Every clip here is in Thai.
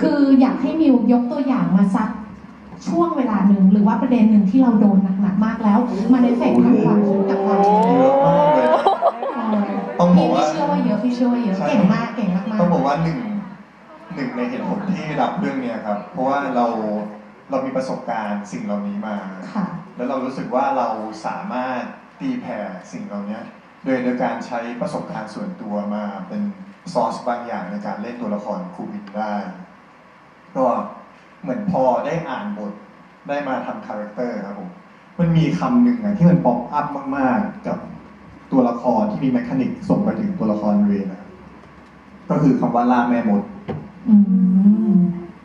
คืออยากให้มิวยกตัวอย่างมาสักช่วงเวลาหนึ่งหรือว่าประเด็นหนึ่งที่เราโดนหนักๆมากแล้ว มันเอฟเฟกต์ทางความคิดกับเราเยอะมากเลยต้องบอกพี่ว่า พี่เชื่อว่าเยอะพี่เชื่อว่าเยอะใช่ เก่งมากเก่งมากๆต้องบอกว่าหนึ่งหนึ่งในเหตุผลที่รับเรื่องเนี้ยครับ เพราะว่าเราเรามีประสบการณ์สิ่งเหล่านี้มาค่ะ แล้วเรารู้สึกว่าเราสามารถตีแผ่สิ่งเหล่านี้โดยโดยการใช้ประสบการณ์ส่วนตัวมาเป็นซอสบางอย่างในการเล่นตัวละครครูบินได้ก็ เหมือนพอได้อ่านบทได้มาทำคาแรคเตอร์ครับผมมันมีคำหนึ่งอะที่มันป๊อปอัพมาก ๆ กับตัวละครที่มีแมคานิกส่งไปถึงตัวละครเรนนะครับก็คือคำว่าล่าแม่มดอืม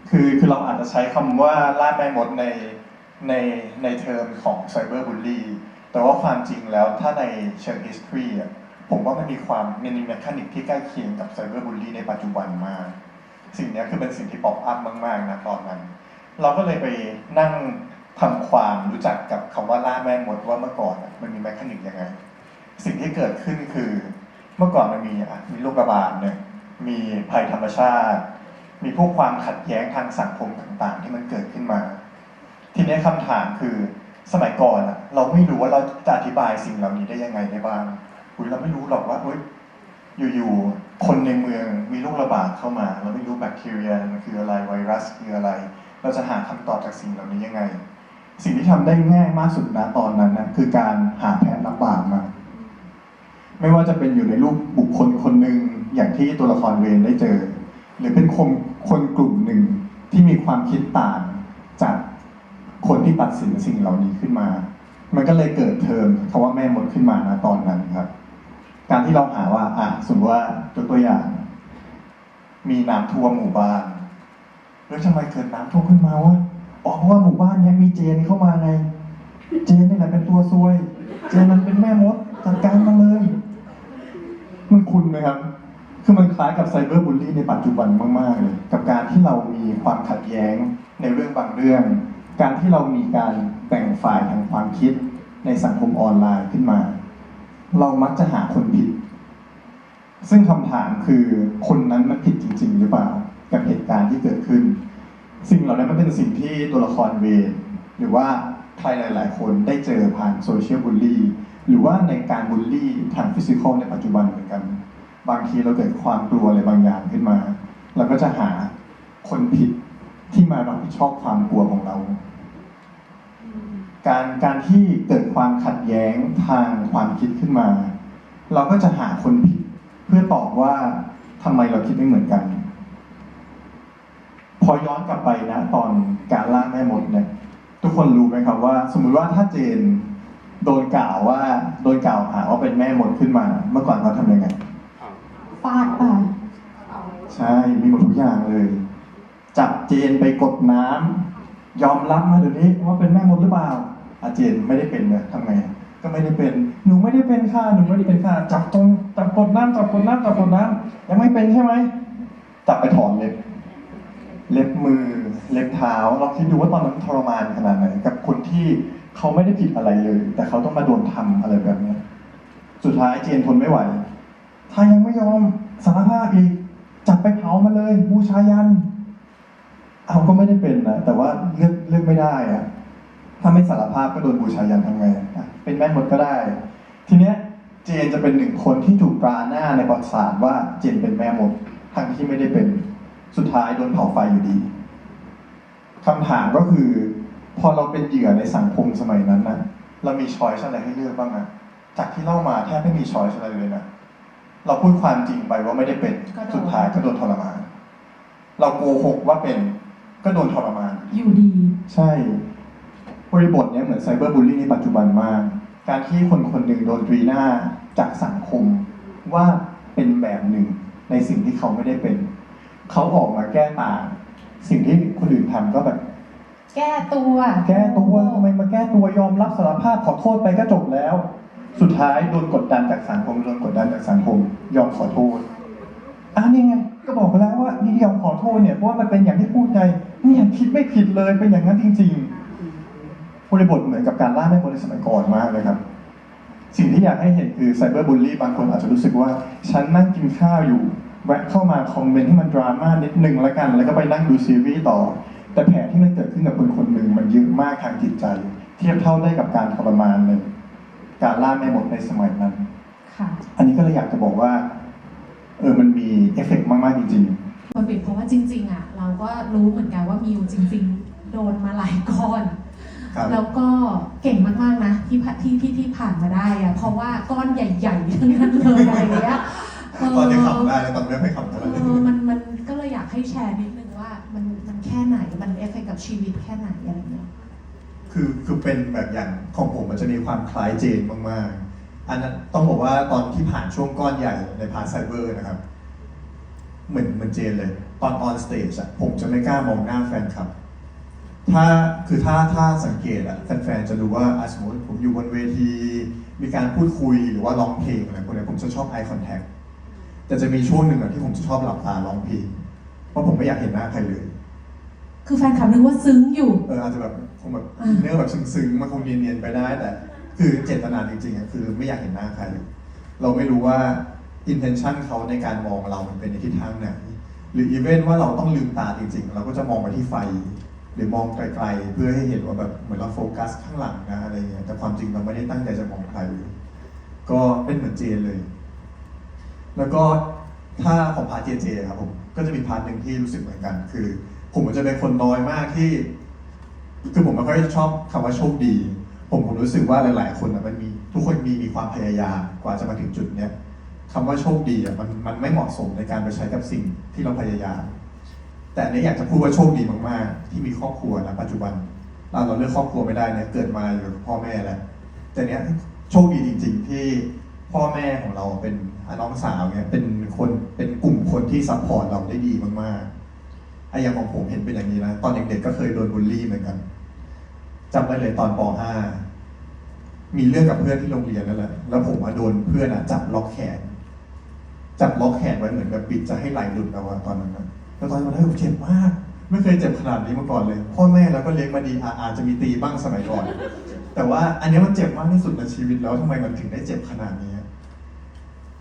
คือคือเราอาจจะใช้คำว่าล่าแม่มดในในในเทอมของไซเบอร์บูลลี่แต่ว่าความจริงแล้วถ้าในเชิง history อะผมว่ามันมีความมันมีแมคานิกที่ใกล้เคียงกับไซเบอร์บูลลี่ในปัจจุบันมาก สิ่งนี้คือเป็นสิ่งที่ป๊อปอัพมากๆนะตอนนั้น เราก็เลยไปนั่งทำความรู้จักกับคำว่าล่าแม่มดว่าเมื่อก่อนมันมีแมคานิกยังไง สิ่งที่เกิดขึ้นคือเมื่อก่อนมันมีอะมีโรคระบาดเนี่ยมีภัยธรรมชาติ มีพวกความขัดแย้งทางสังคมต่างๆ ที่มันเกิดขึ้นมา ทีนี้คำถามคือสมัยก่อนเราไม่รู้ว่าเราจะอธิบายสิ่งเหล่านี้ได้ยังไงได้บ้างเราไม่รู้หรอกว่าเฮ้ยอยู่ๆ คนในเมืองมีโรคระบาดเข้ามา เราไม่รู้แบคทีเรียมันคืออะไรไวรัสคืออะไร เราจะหาคำตอบจากสิ่งเหล่านี้ยังไง สิ่งที่ทำได้ง่ายมากสุดนะตอนนั้นนะคือการหาแพะรับบาปมา ไม่ว่าจะเป็นอยู่ในรูปบุคคลคนหนึ่งอย่างที่ตัวละครเวนได้เจอ หรือเป็นคนคนกลุ่มหนึ่งที่มีความคิดต่างจากคนที่ตัดสินสิ่งเหล่านี้ขึ้นมา มันก็เลยเกิดเทอมคำว่าแม่มดขึ้นมานะตอนนั้นครับ การที่เราหาว่าอะสมมติว่าตัวตัวอย่าง มีน้ำท่วมหมู่บ้านแล้วทำไมเกิดน้ำท่วมขึ้นมาวะอ๋อเพราะว่าหมู่บ้านเนี้ยมีเจนเข้ามาไง เจนนี่แหละเป็นตัวซวย เจนมันเป็นแม่มดจัดการมาเลย มันคุ้นไหมครับ คือมันคล้ายกับไซเบอร์บูลลี่ในปัจจุบันมากๆเลยกับการที่เรามีความขัดแย้งในเรื่องบางเรื่อง การที่เรามีการแบ่งฝ่ายทางความคิดในสังคมออนไลน์ขึ้นมา เรามักจะหาคนผิด ซึ่งคำถามคือคนนั้นมันผิดจริง ๆ หรือเปล่า กับเหตุการณ์ที่เกิดขึ้น สิ่งเหล่านั้นมันเป็นสิ่งที่ตัวละครเวรหรือว่าใครหลาย ๆ คนได้เจอผ่านโซเชียลบูลลี่หรือว่าในการบูลลี่ทางฟิสิกอลในปัจจุบันเหมือนกัน บางทีเราเกิดความกลัวอะไรบางอย่างขึ้นมา เราก็จะหาคนผิดที่มารับผิดชอบความกลัวของเรา การการที่เกิดความขัดแย้งทางความคิดขึ้นมา เราก็จะหาคนผิดเพื่อตอบว่าทำไมเราคิดไม่เหมือนกัน พอย้อนกลับไปนะ ตอนการล่าแม่มดเนี่ย ทุกคนรู้ไหมครับว่า สมมุติว่าถ้าเจนโดนกล่าวว่าโดนกล่าวหาว่าเป็นแม่มดขึ้นมา เมื่อก่อนเขาทำยังไงฟาดป่ะใช่มีหมดทุกอย่างเลย จับเจนไปกดน้ำ ยอมรับมาเดี๋ยวนี้ว่าเป็นแม่มดหรือเปล่าอาเจนไม่ได้เป็นเนี่ยทำไงก็ไม่ได้เป็น หนูไม่ได้เป็นค่ะ หนูไม่ได้เป็นค่ะ จับตรงจับกดน้ำจับกดน้ำจับกดน้ำยังไม่เป็นใช่ไหมจับไปถอนเล็บ เล็บมือ เล็บเท้าลองคิดดูว่าตอนนั้นทรมานขนาดไหน กับคนที่เขาไม่ได้ผิดอะไรเลย แต่เขาต้องมาโดนทำอะไรแบบนี้ สุดท้ายเจนทนไม่ไหว ถ้ายังไม่ยอมสารภาพอีก จับไปเผามาเลย บูชายัน เอาก็ไม่ได้เป็นนะแต่ว่าเลือกเลือกไม่ได้อะถ้าไม่สารภาพก็โดนบูชายันทำไงอะเป็นแม่มดก็ได้ ทีเนี้ยเจนจะเป็นหนึ่งคนที่ถูกตราหน้าในประวัติศาสตร์ว่าเจนเป็นแม่มดทั้งที่ไม่ได้เป็นสุดท้ายโดนเผาไฟอยู่ดีคำถามก็คือ พอเราเป็นเหยื่อในสังคมสมัยนั้นนะเรามีช้อยส์อะไรให้เลือกบ้างอะจากที่เล่ามาแทบไม่มีช้อยส์อะไรเลยนะเราพูดความจริงไปว่าไม่ได้เป็นก็โดนสุดท้ายก็โดนทรมาน เราโกหกว่าเป็น ก็โดนทรมาน อยู่ดี ใช่ บริบทเนี้ยเหมือนไซเบอร์บูลลี่ในปัจจุบันมาก การที่คนคนหนึ่งโดนตรีหน้าจากสังคมว่าเป็นแบบหนึ่งในสิ่งที่เขาไม่ได้เป็น เขาออกมาแก้ต่าง สิ่งที่คนอื่นทำก็แบบ แก้ตัวแก้ตัวทำไมมาแก้ตัวยอมรับสารภาพขอโทษไปก็จบแล้ว สุดท้ายโดนกดดันจากสังคมโดนกดดันจากสังคม ยอมขอโทษอะนี่ไงก็บอกไปแล้วว่านี่ยอมขอโทษเนี่ยเพราะว่ามันเป็นอย่างที่พูดไงเนี่ยคิดไม่ผิดเลยเป็นอย่างนั้นจริงๆบริบทเหมือนกับการล่าแม่มดในสมัยก่อนมากเลยครับ สิ่งที่อยากให้เห็นคือไซเบอร์บูลลี่บางคนอาจจะรู้สึกว่า ฉันนั่งกินข้าวอยู่แวะเข้ามาคอมเมนต์ให้มันดราม่านิดนึงแล้วกัน แล้วก็ไปนั่งดูซีรีส์ต่อ แต่แผลที่มันเกิดขึ้นกับคนคนหนึ่งมันเยอะมากทางจิตใจ เทียบเท่าได้กับการทรมานเลยการล่าแม่มดในสมัยนั้นค่ะอันนี้ก็เลยอยากจะบอกว่า เออมันมีเอฟเฟกต์มากๆจริง มันเป็นเพราะว่าจริง ๆอะเราก็รู้เหมือนกันว่ามิวจริง ๆ โดนมาหลายก้อนๆครับ แล้วก็เก่งมากๆนะที่ผ่านที่ที่ที่ผ่านมาได้อะเพราะว่าก้อนใหญ่ๆทั้งนั้นเลยอะไรเงี้ยเตอนนี้ขำได้แล้วตอนนี้ไม่ขำเท่าไหร่ เออมันมันก็เลยอยากให้แชร์นิดนึงว่ามันมันแค่ไหน มันเอฟเฟกกับชีวิตแค่ไหนอะไรเงี้ย คือคือเป็นแบบอย่างของผมมันจะมีความคล้ายเจนมากๆ อันนั้นต้องบอกว่าตอนที่ผ่านช่วงก้อนใหญ่ในพาร์ทไซเบอร์นะครับ เหมือนเหมือนเจนเลย ตอนออนสเตจอะผมจะไม่กล้ามองหน้าแฟนคลับ ถ้าคือถ้าถ้าสังเกตอะแฟนๆจะรู้ว่าอะสมมติผมอยู่บนเวที มีการพูดคุยหรือว่าร้องเพลงอะไรพวกเนี้ยผมจะชอบ eye contact แต่จะมีช่วงหนึ่งอะที่ผมจะชอบหลับตาร้องเพลงเพราะผมไม่อยากเห็นหน้าใครเลย คือแฟนคลับนึกว่าซึ้งอยู่ เอออาจจะแบบคงแบบอ่าเนื้อแบบซึ้งๆมันคงเนียนๆไปได้แต่ คือเจตนาจริงๆอะคือไม่อยากเห็นหน้าใคร เราไม่รู้ว่า intention เขาในการมองเรามันเป็นในทิศทางไหนหรืออีเวนว่าเราต้องลืมตาจริง ๆ เราก็จะมองไปที่ไฟ หรือมองไกลๆ เพื่อให้เห็นว่าแบบเหมือนเราโฟกัสข้างหลังนะอะไรเงี้ยแต่ความจริงเราไม่ได้ตั้งใจจะมองใครเลก็เป็นเหมือนเจนเลย แล้วก็ถ้าของพาร์ทเจเจครับผมก็จะมีพาร์ทหนึ่งที่รู้สึกเหมือนกัน คือ ผมจะเป็นคนน้อยมากที่คือผมไม่ค่อยชอบคำว่าโชคดี ผมผมรู้สึกว่าหลาย ๆ คนอะมันมีทุกคนมีมีความพยายามกว่าจะมาถึงจุดเนี้ย คำว่าโชคดีอะมันมันไม่เหมาะสมในการไปใช้กับสิ่งที่เราพยายาม แต่อันนี้อยากจะพูดว่าโชคดีมากๆ ที่มีครอบครัวนะปัจจุบัน เราเราเลือกครอบครัวไม่ได้เนี่ยเกิดมาอยู่กับพ่อแม่แล้วแต่เนี้ยโชคดีจริง ๆ ที่พ่อแม่ของเราเป็นน้องสาวเนี่ยเป็นคนเป็นกลุ่มคนที่ซัพพอร์ตเราได้ดีมากๆไอ้อย่างของผมเห็นเป็นอย่างนี้นะตอนเด็กๆก็เคยโดนบูลลี่เหมือนกันจำได้เลยตอนป .5 มีเรื่องกับเพื่อนที่โรงเรียนนั่นแหละ แล้วผมมาโดนเพื่อนอะจับล็อกแขน จับล็อกแขนไว้เหมือนแบบปิดจะให้ไหลหลุดเอาอะตอนนั้นนะแล้วตอนนั้นผมเจ็บมาก ไม่เคยเจ็บขนาดนี้มาก่อนเลย พ่อแม่แล้วก็เลี้ยงมาดีอาอาจจะมีตีบ้างสมัยก่อน แต่ว่าอันนี้มันเจ็บมากที่สุดในชีวิตแล้วทำไมมันถึงได้เจ็บขนาดนี้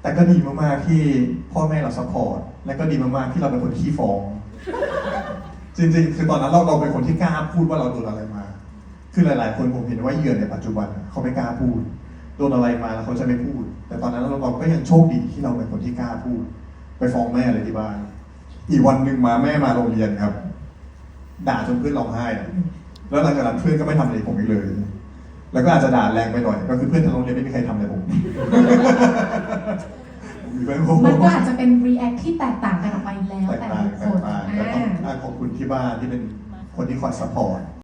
แต่ก็ดีมากๆที่พ่อแม่เราซัพพอร์ต และก็ดีมากๆที่เราเป็นคนขี้ฟ้อง จริงๆ คือตอนนั้นเราเราเป็นคนที่กล้าพูดว่าเราโดนอะไรมา คือหลาย ๆ คนผมเห็นว่าเหยื่อในปัจจุบันเขาไม่กล้าพูด โดนอะไรมาแล้วเขาจะไม่พูด แต่ตอนนั้นเราเราก็ยังโชคดีที่เราเป็นคนที่กล้าพูด ไปฟ้องแม่เลยที่บ้าน อีกวันหนึ่งมาแม่มาโรงเรียนครับ ด่าจนเพื่อนร้องไห้อะแล้วหลังจากนั้นเพื่อนก็ไม่ทำอะไรผมอีกเลย แล้วก็อาจจะด่าแรงไปหน่อย ก็คือเพื่อนทั้งโรงเรียนไม่มีใครทำอะไรผม มีเพื่อนผม มันก็อาจจะเป็นรีแอคที่แตกต่างกันออกไปแล้ว แตกแต่ต่างละแตคกนต่างอ่แต่ต้องาขอบคุณที่บ้านที่เป็นคนที่คอยซัพพอร์ต